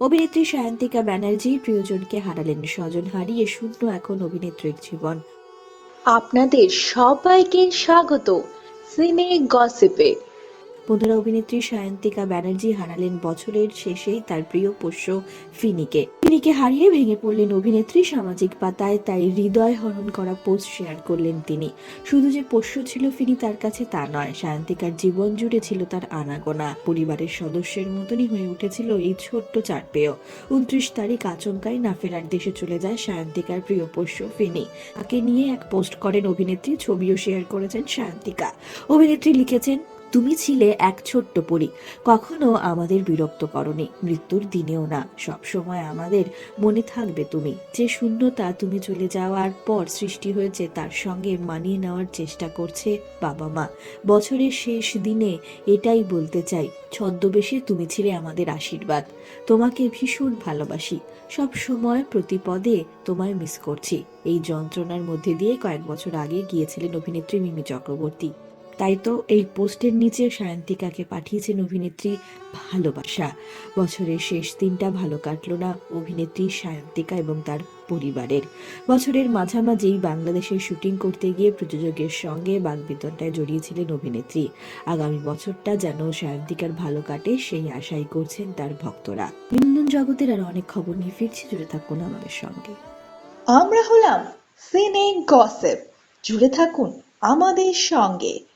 অভিনেত্রী সায়ন্তিকা ব্যানার্জি প্রিয়জনকে হারালেন, স্বজন হারিয়ে শূন্য এখন অভিনেত্রীর জীবন। আপনাদের সবাইকে স্বাগত। সিনে গসিপে। বন্ধুরা, অভিনেত্রী সায়ন্তিকা ব্যানার্জি হারালেন বছরের শেষেই তার প্রিয় পোষ্য ফিনিকে। ফিনিকে হারিয়ে ভেঙে পড়লেন অভিনেত্রী সামাজিক পাতায়, তাই হৃদয় হরণ করা পোস্ট শেয়ার করলেন তিনি। শুধু যে পোষ্য ছিল ফিনি, তার কাছে তা নয়। সায়ন্তিকার জীবন জুড়ে ছিল তার আনাগোনা। পরিবারের সদস্যের মতনই হয়ে উঠেছিল এই ছোট্ট চারপেয় উনত্রিশ তারিখ আচমকাই না ফেরার দেশে চলে যায় সায়ন্তিকার প্রিয় পোষ্য ফিনি। তাকে নিয়ে এক পোস্ট করেন অভিনেত্রী, ছবিও শেয়ার করেছেন সায়ন্তিকা। অভিনেত্রী লিখেছেন তুমি ছিলে এক ছোট্ট পরী। কখনো আমাদের বিরক্ত করনি। মৃত্যুর দিনেও না। সব সময় আমাদের মনে থাকবে তুমি। যে শূন্যতা তুমি চলে যাওয়ার পর সৃষ্টি হয়েছে, তার সঙ্গে মানিয়ে নেওয়ার চেষ্টা করছে বাবা মা। বছরের শেষ দিনে এটাই বলতে চাই, ছদ্মবেশে তুমি ছিলে আমাদের আশীর্বাদ। তোমাকে ভীষণ ভালোবাসি। সব সময় প্রতিপদে তোমায় মিস করছি। এই যন্ত্রণার মধ্যে দিয়ে কয়েক বছর আগে গিয়েছিলেন অভিনেত্রী মিমি চক্রবর্তী। তাই তো এই পোস্টের নিচে সায়ন্তিকাকে পাঠিয়েছেন অভিনেত্রী ভালোবাসা। বছরের শেষ দিনটা ভালো কাটলো না অভিনেত্রী সায়ন্তিকা এবং তার পরিবারের। বছরের মাঝামাঝি বাংলাদেশে শুটিং করতে গিয়ে প্রযোজকের সঙ্গে বাগবিতণ্ডায় জড়িয়েছিলেন অভিনেত্রী। আগামী বছরটা যেন সায়ন্তিকার ভালো কাটে সেই আশাই করছেন তার ভক্তরা। বিনোদন জগতের আর অনেক খবর নিয়ে ফিরছি, জুড়ে থাকুন আমাদের সঙ্গে। আমরা হলাম সিনে গসিপ। জুড়ে থাকুন আমাদের সঙ্গে।